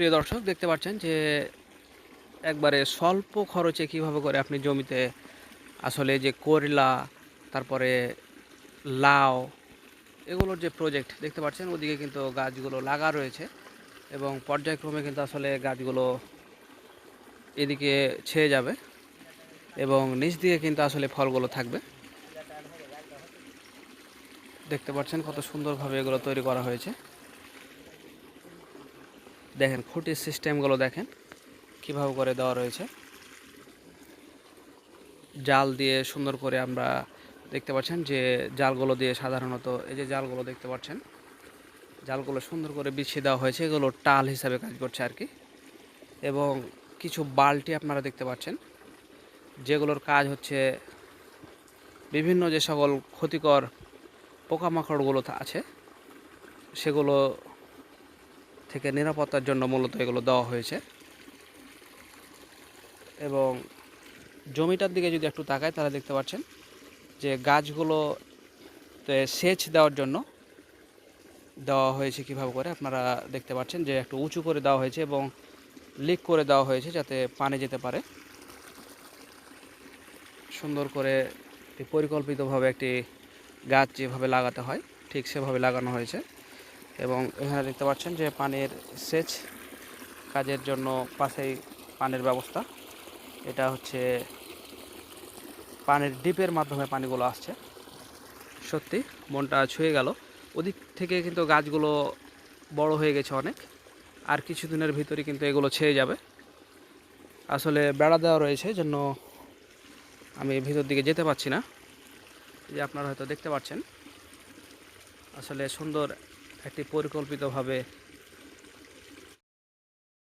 প্রিয় দর্শক, দেখতে পাচ্ছেন যে একবারে স্বল্প খরচে কীভাবে করে আপনি জমিতে আসলে যে করলা, তারপরে লাউ, এগুলোর যে প্রজেক্ট দেখতে পাচ্ছেন ওদিকে কিন্তু গাছগুলো লাগা রয়েছে এবং পর্যায়ক্রমে কিন্তু আসলে গাছগুলো এদিকে ছেয়ে যাবে এবং নিচ দিয়ে কিন্তু আসলে ফলগুলো থাকবে। দেখতে পাচ্ছেন কত সুন্দরভাবে এগুলো তৈরি করা হয়েছে। দেখেন খুঁটির সিস্টেমগুলো দেখেন, কীভাবে করে দেওয়া রয়েছে। জাল দিয়ে সুন্দর করে আমরা দেখতে পাচ্ছেন যে জালগুলো দিয়ে সাধারণত, এই যে জালগুলো দেখতে পাচ্ছেন, জালগুলো সুন্দর করে বিছিয়ে দেওয়া হয়েছে, এগুলো টাল হিসাবে কাজ করছে আর কি। এবং কিছু বালতি আপনারা দেখতে পাচ্ছেন, যেগুলোর কাজ হচ্ছে বিভিন্ন যে সকল ক্ষতিকর পোকামাকড়গুলো আছে, সেগুলো থেকে নিরাপত্তার জন্য মূলত এগুলো দেওয়া হয়েছে। এবং জমিটার দিকে যদি একটু তাকায় তাহলে দেখতে পাচ্ছেন যে গাছগুলো সেচ দেওয়ার জন্য দেওয়া হয়েছে কীভাবে করে, আপনারা দেখতে পাচ্ছেন যে একটু উঁচু করে দেওয়া হয়েছে এবং লিক করে দেওয়া হয়েছে যাতে পানি যেতে পারে। সুন্দর করে পরিকল্পিতভাবে একটি গাছ যেভাবে লাগাতে হয়, ঠিক সেভাবে লাগানো হয়েছে। এবং এখানে দেখতে পাচ্ছেন যে পানির সেচ কাজের জন্য পাশেই পানির ব্যবস্থা। এটা হচ্ছে পানির ডিপের মাধ্যমে পানিগুলো আসছে। সত্যি, মনটা ছুঁয়ে গেল। ওদিক থেকে কিন্তু গাছগুলো বড় হয়ে গেছে অনেক। আর কিছুদিনের ভিতরে কিন্তু এগুলো ছেয়ে যাবে। আসলে বেড়া দেওয়া রয়েছে, জন্য আমি ভিতর দিকে যেতে পারছি না। যে আপনারা হয়তো দেখতে পাচ্ছেন, আসলে সুন্দর একটি পরিকল্পিতভাবে